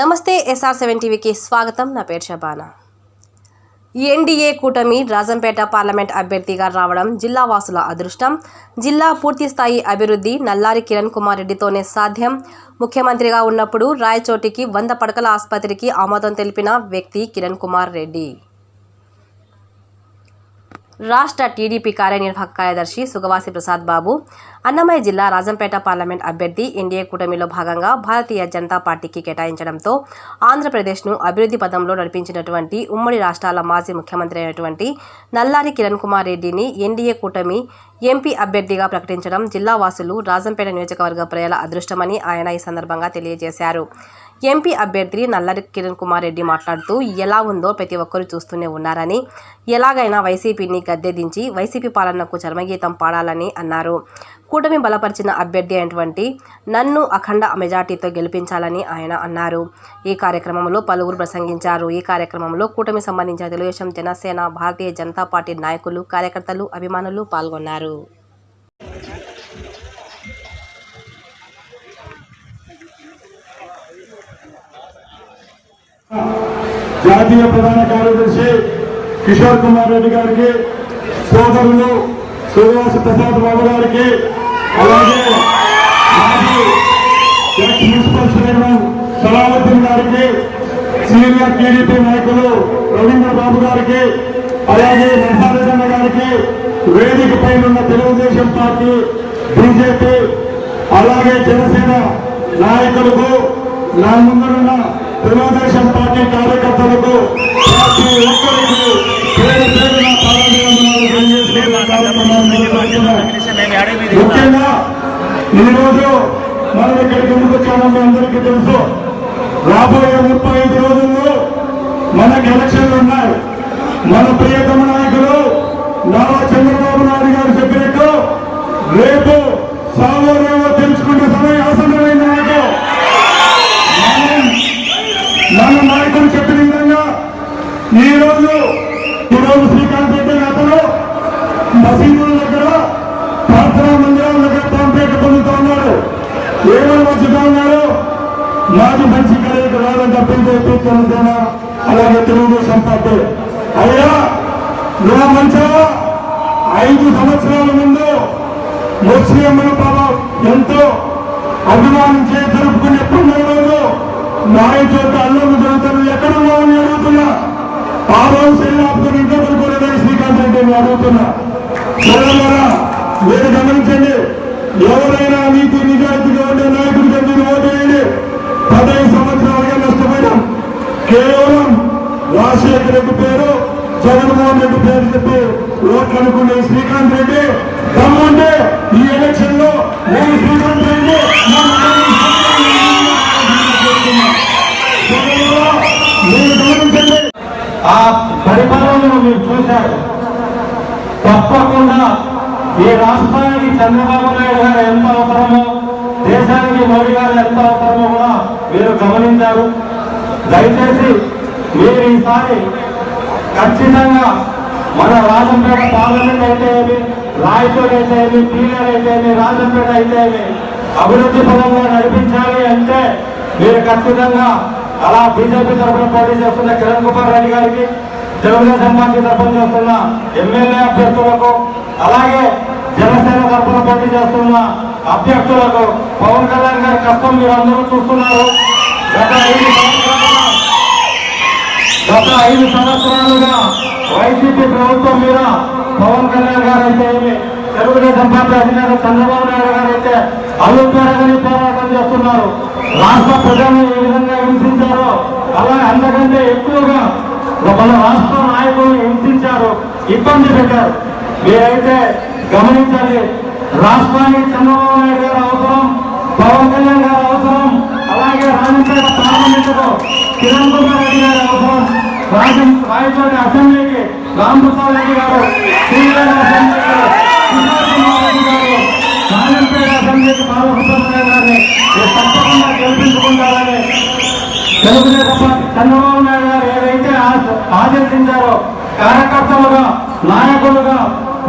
నమస్తే SR seven టీవీకి స్వాగతం. నా పేరు షబానా. ఎన్డీఏ కూటమి రాజంపేట పార్లమెంట్ అభ్యర్థిగా రావడం జిల్లా వాసుల అదృష్టం. జిల్లా పూర్తి స్థాయి అభివృద్ధి నల్లారి కిరణ్ కుమార్ రెడ్డితోనే సాధ్యం. ముఖ్యమంత్రిగా ఉన్నప్పుడు రాయచోటికి వంద పడకల ఆసుపత్రికి ఆమోదం తెలిపిన వ్యక్తి కిరణ్ కుమార్ రెడ్డి. రాష్ట్ర టీడీపీ కార్యనిర్వాహక కార్యదర్శి సుగవాసి ప్రసాద్ బాబు. అన్నమయ్య జిల్లా రాజంపేట పార్లమెంట్ అభ్యర్థి ఎన్డీఏ కూటమిలో భాగంగా భారతీయ జనతా పార్టీకి కేటాయించడంతో ఆంధ్రప్రదేశ్ను అభివృద్ధి పదంలో నడిపించినటువంటి ఉమ్మడి రాష్ట్రాల మాజీ ముఖ్యమంత్రి అయినటువంటి నల్లారి కిరణ్ కుమార్ రెడ్డిని ఎన్డీఏ కూటమి ఎంపీ అభ్యర్థిగా ప్రకటించడం జిల్లా వాసులు రాజంపేట నియోజకవర్గ ప్రజల అదృష్టమని ఆయన ఈ సందర్భంగా తెలియజేశారు. ఎంపీ అభ్యర్థి నల్లరి కిరణ్ కుమార్ రెడ్డి మాట్లాడుతూ ఎలా ఉందో ప్రతి ఒక్కరూ చూస్తూనే ఉన్నారని ఎలాగైనా వైసీపీని గద్దెదించి వైసీపీ పాలనకు చర్మగీతం పాడాలని అన్నారు. కూటమి బలపరిచిన అభ్యర్థి అయినటువంటి నన్ను అఖండ మెజార్టీతో గెలిపించాలని ఆయన అన్నారు. ఈ కార్యక్రమంలో పలువురు ప్రసంగించారు. ఈ కార్యక్రమంలో కూటమి సంబంధించిన తెలుగుదేశం జనసేన భారతీయ జనతా పార్టీ నాయకులు కార్యకర్తలు అభిమానులు పాల్గొన్నారు. జాతీయ ప్రధాన కార్యదర్శి కిషోర్ కుమార్ రెడ్డి గారికి సోదరులు శ్రీనివాస ప్రసాద్ బాబు గారికి అలాగే మాజీ ఎక్స్ మున్సిపల్ చైర్మన్ సలావుద్దీన్ గారికి సీనియర్ టీడీపీ నాయకులు రవీంద్ర బాబు గారికి అలాగే నరసారెడ్డి గారికి వేదిక పైన ఉన్న తెలుగుదేశం పార్టీ బీజేపీ అలాగే జనసేన నాయకులకు నా ముందరున్న తెలుగుదేశం పార్టీ కార్యకర్తలకు పార్టీ ఒక్కరికి పేరు పేరున ముఖ్యంగా ఈరోజు మనం ఇక్కడికి ఎందుకు వచ్చామో అందరికీ తెలుసు. రాబోయే ముప్పై ఐదు రోజుల్లో మనకు ఎలక్షన్లు ఉన్నాయి. మన ప్రియతమ నాయకులు నారా చంద్రబాబు నాయుడు గారు చెప్పినట్టు రేపు సావో రేవో తెలుసుకునే సమయం ఆసన్నమైంది నాకు. మన నాయకులు చెప్పిన విధంగా ఈ రోజు ఈరోజు శ్రీకాంత్ రెడ్డి అతను మసీదు దగ్గర ప్రార్థనా మందిరాల దగ్గర పాంపేట పొందుతూ ఉన్నారు ఏమని వచ్చుతా ఉన్నారు మాది మంచి కలయిక రాదని తప్పింది జనసేన అలాగే తెలుగుదేశం పార్టీ. అయ్యా నువ్వు మంచిగా ఐదు సంవత్సరాల ముందు ముస్లింల ప్రభావం ఎంతో అభిమానించే జరుపుకునే పండుగ నాయ చేత అల్లుడు జరుగుతున్నది ఎక్కడ ఉన్నామని అడుగుతున్నా ఆ రోజు శరీరాపుకుని ఇంట్లో పడుకోలేదని శ్రీకాంత్ రెడ్డిని అడుగుతున్నా సోదరులారా మీరు గమనించండి ఎవరైనా మీకు నిజాయితీగా ఉండే నాయకుడిగా మీరు ఓటు వేయండి పదహైదు సంవత్సరాలుగా నష్టపోయినాం కేవలం రాజశేఖర రెడ్డి పేరు జగన్మోహన్ రెడ్డి పేరు చెప్పి ఓట్లు అనుకునే శ్రీకాంత్ రెడ్డి దమ్ముంటే ఈ ఎలక్షన్లో నేను శ్రీకాంత్ రెడ్డి మీరు ఆ పరిపాలనను మీరు చూశారు. తప్పకుండా ఈ రాష్ట్రానికి చంద్రబాబు నాయుడు గారు ఎంత అవసరమో దేశానికి మోడీ గారు ఎంత అవసరమో కూడా మీరు గమనించారు. దయచేసి మీరు ఈసారి ఖచ్చితంగా మన రాజంపేట పార్లమెంట్ అయితే ఏమి? రాయచోటి అయితే ఏమి? పీలర్ అయితే ఏమి? రాజంపేట అయితే ఏమి? అభివృద్ధి పరంగా నడిపించాలి అంటే మీరు ఖచ్చితంగా అలా బీజేపీ తరఫున పోటీ చేస్తున్న కిరణ్ కుమార్ రెడ్డి గారికి తెలుగుదేశం పార్టీ తరఫున చేస్తున్న ఎమ్మెల్యే అభ్యర్థులకు అలాగే జనసేన తరఫున పోటీ చేస్తున్న అభ్యర్థులకు పవన్ కళ్యాణ్ గారి కష్టం మీరు అందరూ చూస్తున్నారు. గత ఐదు గత ఐదు సంవత్సరాలుగా వైసీపీ ప్రభుత్వం మీద పవన్ కళ్యాణ్ గారు అయితే తెలుగుదేశం పార్టీ అధినేత చంద్రబాబు నాయుడు గారు అయితే అలుపెరగని పోరాటం చేస్తున్నారు. రాష్ట్ర ప్రజలను ఏ విధంగా హింసించారో అలా అంతకంటే ఎక్కువగా మన రాష్ట్ర నాయకులను హింసించారు ఇబ్బంది పెట్టారు. మీరైతే గమనించాలి రాష్ట్రానికి చంద్రబాబు నాయుడు గారు అవసరం పవన్ కళ్యాణ్ గారు అవసరం అలాగే రాజకీయ పార్లమెంటులో కిరణ్ కుమార్ రెడ్డి గారు రాజం రాయచోటి అసెంబ్లీకి రామప్రసాద్ రెడ్డి గారు శ్రీరామ అసెంబ్లీకి గారు రాజంపేట అసెంబ్లీకి బాలసుబ్రహ్మణ్యం గారిని తప్పకుండా గెలిపించుకుంటారని తెలుగుదేశం పార్టీ చంద్రబాబు నాయుడు గారు ఏదైతే ఆదేశించారో కార్యకర్తలుగా నాయకులుగా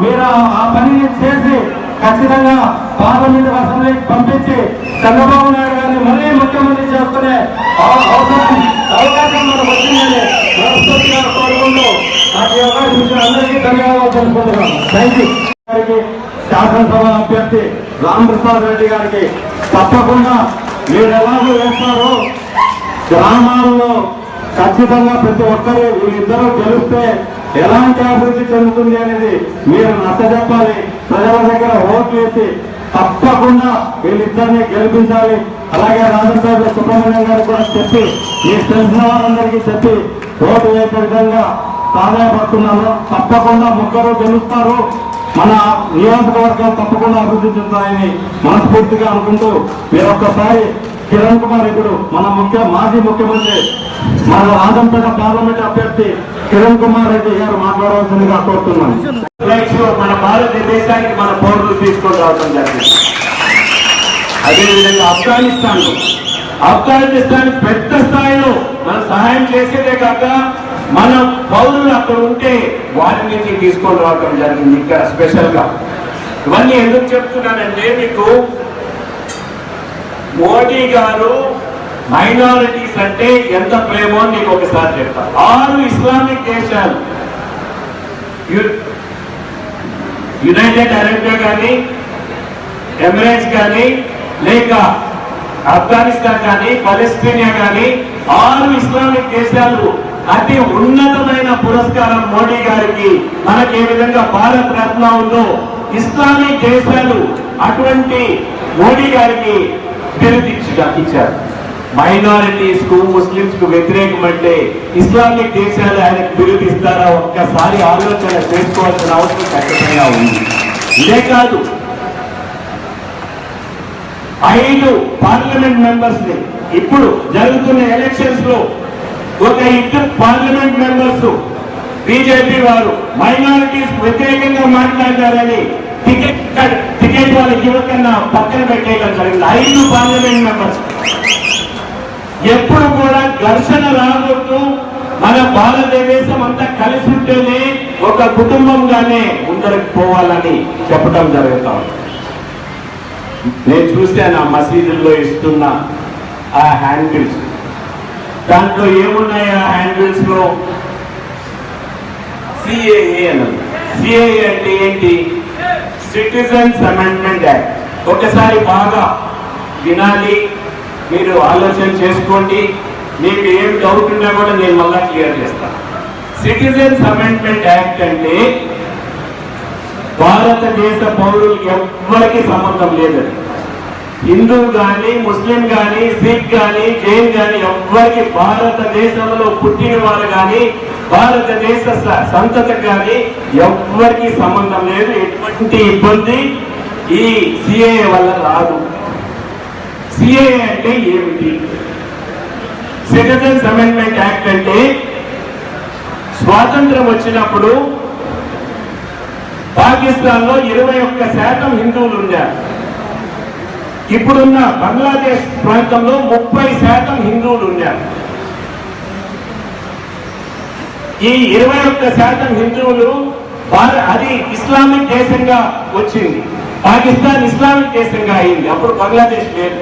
మీరు ఆ పనిని చేసి ఖచ్చితంగా పార్లమెంట్ అసెంబ్లీకి పంపించి చంద్రబాబు నాయుడు గారిని మళ్ళీ ముఖ్యమంత్రి చేసుకునే అవసరం అవకాశం మనకు వచ్చిందని మనస్ఫూర్తిగా కోరుకుంటూ నాకు అవకాశం ఇచ్చిన అందరికీ ధన్యవాదాలు తెలుపుకుంటున్నాను. థ్యాంక్ యూ గారికి శాసనసభ అభ్యర్థి రామ్ రెడ్డి గారికి తప్పకుండా మీరు ఎలాగో వేస్తారో గ్రామాల్లో ఖచ్చితంగా ప్రతి ఒక్కరు వీళ్ళిద్దరూ గెలిస్తే ఎలాంటి అభివృద్ధి చెందుతుంది అనేది మీరు నచ్చజెప్పాలి. ప్రజల దగ్గర ఓట్లు వేసి తప్పకుండా వీళ్ళిద్దరిని గెలిపించాలి. అలాగే రాజశేఖర సుబ్రహ్మణ్యం గారు కూడా చెప్పి ఈ తెలిసిన వారందరికీ చెప్పి ఓటు వేసే విధంగా ప్రాధాన్యపడుతున్నాను తప్పకుండా ముగ్గురు గెలుస్తారు. మన నియోజకవర్గం తప్పకుండా అభివృద్ధి చెందాయని మనస్ఫూర్తిగా అనుకుంటూ మీరు ఒక్కసారి కిరణ్ కుమార్ ఇప్పుడు మన ముఖ్య మాజీ ముఖ్యమంత్రి మన రాజంపేట పార్లమెంట్ అభ్యర్థి కిరణ్ కుమార్ రెడ్డి గారు మాట్లాడవలసిందిగా కోరుతున్నాను. మన భారతదేశానికి మన పౌరులు తీసుకొని రావడం జరిగింది. అదేవిధంగా ఆఫ్ఘనిస్తాన్ ఆఫ్ఘనిస్తాన్ పెద్ద స్థాయిలో మనం సహాయం చేసేదే కాక మన పౌరులు అక్కడ ఉంటే వారి నుంచి తీసుకొని రావడం జరిగింది ఇక్కడ స్పెషల్గా ఇవన్నీ ఎందుకు చెప్తున్నానంటే మీకు మోడీ గారు మైనారిటీ అంటే ఎంత ప్రేమో అని మీకు ఒకసారి చెప్తా. ఆరు ఇస్లామిక్ దేశాలు. యునైటెడ్ అరేబియా కానీ ఎమిరేట్స్ కానీ లేక ఆఫ్ఘనిస్తాన్ కానీ పలెస్టీనియా కానీ ఆరు ఇస్లామిక్ దేశాలు అతి ఉన్నతమైన పురస్కారం మోడీ గారికి. మనకి ఏ విధంగా భారత్ రత్న ఉందో ఇస్లామిక్ దేశాలు అటువంటి మోడీ గారికి బిరుదిచ్చుగా ఇచ్చారు. మైనారిటీస్కు ముస్లింస్కు వ్యతిరేకం అంటే ఇస్లామిక్ దేశాలు ఆయనకు బిరుదిస్తారా ఒక్కసారి ఆలోచన చేసుకోవాల్సిన అవసరం ఖచ్చితంగా ఉంది. ఇదే కాదు ఐదు పార్లమెంట్ మెంబర్స్ని ఇప్పుడు జరుగుతున్న ఎలక్షన్స్లో ఒక ఇద్దరు పార్లమెంట్ మెంబర్స్ బీజేపీ వారు మైనారిటీస్ వ్యతిరేకంగా మాట్లాడారని టికెట్ టికెట్ వాళ్ళకి ఇవ్వకన్నా పక్కన పెట్టేయడం జరిగింది. ఐదు పార్లమెంట్ మెంబర్స్. ఎప్పుడు కూడా ఘర్షణ రాకూడదు మన భారతదేశం అంతా కలిసి ఉంటేనే ఒక కుటుంబంగానే ముందరకు పోవాలని చెప్పడం జరుగుతాం నేను చూశాను ఆ మసీదుల్లో ఇస్తున్న ఆ హ్యాండిల్స్. దాంట్లో ఏమున్నాయి ఆ హ్యాండ్బిల్స్లో సిఏఏ అన్నది సిఏఏ అంటే ఏంటి? సిటిజన్స్ అమెండ్మెంట్ యాక్ట్ ఒకసారి బాగా వినాలి. మీరు ఆలోచన చేసుకోండి. మీకు ఏం డౌట్ ఉన్నా కూడా నేను మళ్ళా క్లియర్ చేస్తాను సిటిజన్స్ అమెండ్మెంట్ యాక్ట్ అంటే భారతదేశ పౌరులకి ఎవ్వరికి సంబంధం లేదు. హిందూ కానీ ముస్లిం కానీ సిక్ కానీ జైన్ కానీ ఎవ్వరికి భారతదేశంలో పుట్టిన వారు కానీ భారతదేశ స- కానీ ఎవ్వరికి సంబంధం లేదు. ఎటువంటి ఇబ్బంది ఈ సిఏ వల్ల రాదు. సిఏ అంటే ఏమిటి? సిటిజన్స్ అమెండ్మెంట్ యాక్ట్ అంటే స్వాతంత్రం వచ్చినప్పుడు పాకిస్తాన్లో ఇరవై ఒక్క శాతం హిందువులు ఉన్నారు ఇప్పుడున్న బంగ్లాదేశ్ ప్రాంతంలో ముప్పై శాతం హిందువులు ఉన్నారు ఈ ఇరవై ఒక్క శాతం హిందువులు అది ఇస్లామిక్ దేశంగా వచ్చింది. పాకిస్తాన్ ఇస్లామిక్ దేశంగా అయింది. అప్పుడు బంగ్లాదేశ్ లేదు.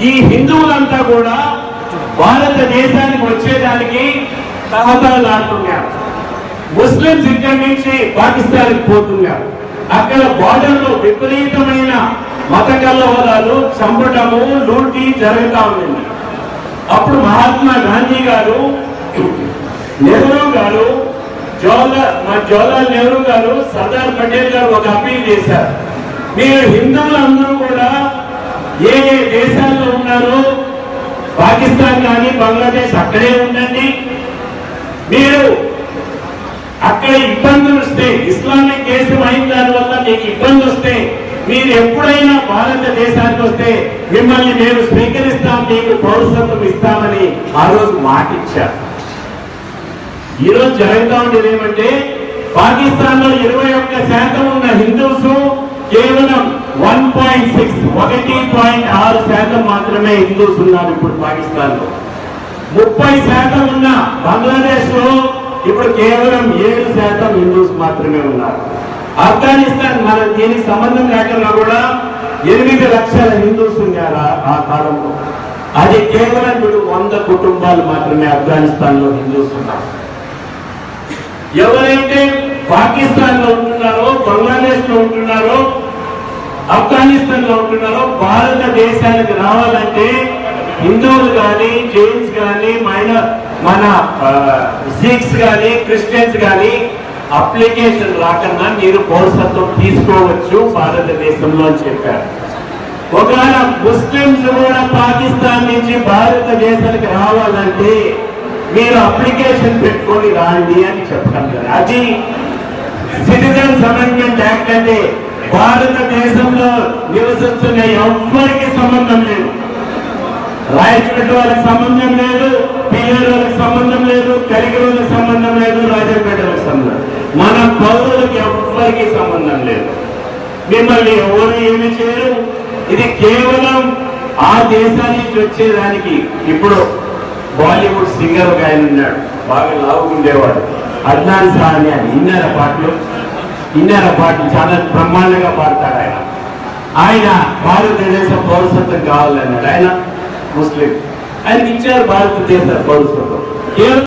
ఈ హిందువులంతా కూడా భారతదేశానికి వచ్చేదానికి తహతలాడుతున్నారు ముస్లింస్ ఇక్కడి నుంచి పాకిస్తాన్కి పోతున్నారు. అక్కడ బార్డర్లో విపరీతమైన మత కల్లవరాలు చంపటము లూటి జరుగుతూ ఉంది అప్పుడు మహాత్మా గాంధీ గారు నెహ్రూ గారు జవహర్లాల్ మా జవహర్లాల్ నెహ్రూ గారు సర్దార్ పటేల్ గారు ఒక అప్పీల్ చేశారు. మీరు హిందువులందరూ కూడా ఏ ఏ దేశాల్లో ఉన్నారో పాకిస్తాన్ కానీ బంగ్లాదేశ్ అక్కడే ఉండండి. మీరు అక్కడ ఇబ్బందులు వస్తే ఇస్లామిక్ దేశం అయిన దానివల్ల మీకు ఇబ్బంది వస్తే మీరు ఎప్పుడైనా భారతదేశానికి వస్తే మిమ్మల్ని మేము స్వీకరిస్తాం మీకు పౌరసత్వం ఇస్తామని ఆ రోజు మాటిచ్చారు ఈరోజు ఈ రోజు జరుగుతూ ఉండేది ఏమంటే పాకిస్తాన్లో ఇరవై ఒక్క శాతం ఉన్న హిందూస్ కేవలం వన్ పాయింట్ సిక్స్ ఒకటి పాయింట్ ఆరు శాతం మాత్రమే హిందూస్ ఉన్నారు ఇప్పుడు పాకిస్తాన్లో ముప్పై శాతం ఉన్న బంగ్లాదేశ్లో ఇప్పుడు కేవలం ఏడు శాతం హిందూస్ మాత్రమే ఉన్నారు. ఆఫ్ఘనిస్తాన్ మన దీనికి సంబంధం లేకుండా కూడా ఎనిమిది లక్షల హిందూస్ ఉన్నారు ఆ- కాలంలో? అది కేవలం ఇప్పుడు వంద కుటుంబాలు మాత్రమే ఆఫ్ఘనిస్తాన్లో హిందూస్ ఉన్నారు. ఎవరైతే పాకిస్తాన్లో ఉంటున్నారో బంగ్లాదేశ్లో ఉంటున్నారో ఆఫ్ఘనిస్తాన్లో ఉంటున్నారో భారతదేశానికి రావాలంటే హిందువులు కానీ జైన్స్ కానీ మైన మన సిక్స్ కానీ క్రిస్టియన్స్ కానీ అప్లికేషన్ రాకుండా మీరు పౌరసత్వం తీసుకోవచ్చు భారతదేశంలో అని చెప్పారు. ఒకవేళ ముస్లింస్ కూడా పాకిస్తాన్ నుంచి భారతదేశానికి రావాలంటే మీరు అప్లికేషన్ పెట్టుకొని రాండి అని చెప్పడం కదా అది సిటిజన్స్ అమెండ్మెంట్ యాక్ట్ అంటే భారతదేశంలో నివసిస్తున్న ఎవ్వరికి సంబంధం లేదు. రాయచోటి వాళ్ళకి సంబంధం లేదు పిల్లల వాళ్ళకి సంబంధం లేదు కలిగిన వాళ్ళకి సంబంధం లేదు రాజంపేట వాళ్ళకి సంబంధం మన పౌరులకు ఎవ్వరికి సంబంధం లేదు. మిమ్మల్ని ఎవరు ఏమి చేయరు. ఇది కేవలం ఆ దేశానికి వచ్చేదానికి ఇప్పుడు బాలీవుడ్ సింగర్ ఒక ఆయన ఉన్నాడు. బాగా లావుకుండేవాడు అద్నాన్ షా అని ఇన్నర పాటలు? ఇన్నర పాటలు చాలా బ్రహ్మాండంగా పాడతాడు ఆయన. ఆయన భారతదేశ పౌరసత్వం కావాలన్నాడు. ఆయన ముస్లిం. ఆయనకి ఇచ్చారు భారతదేశ పౌరసత్వం. కేవలం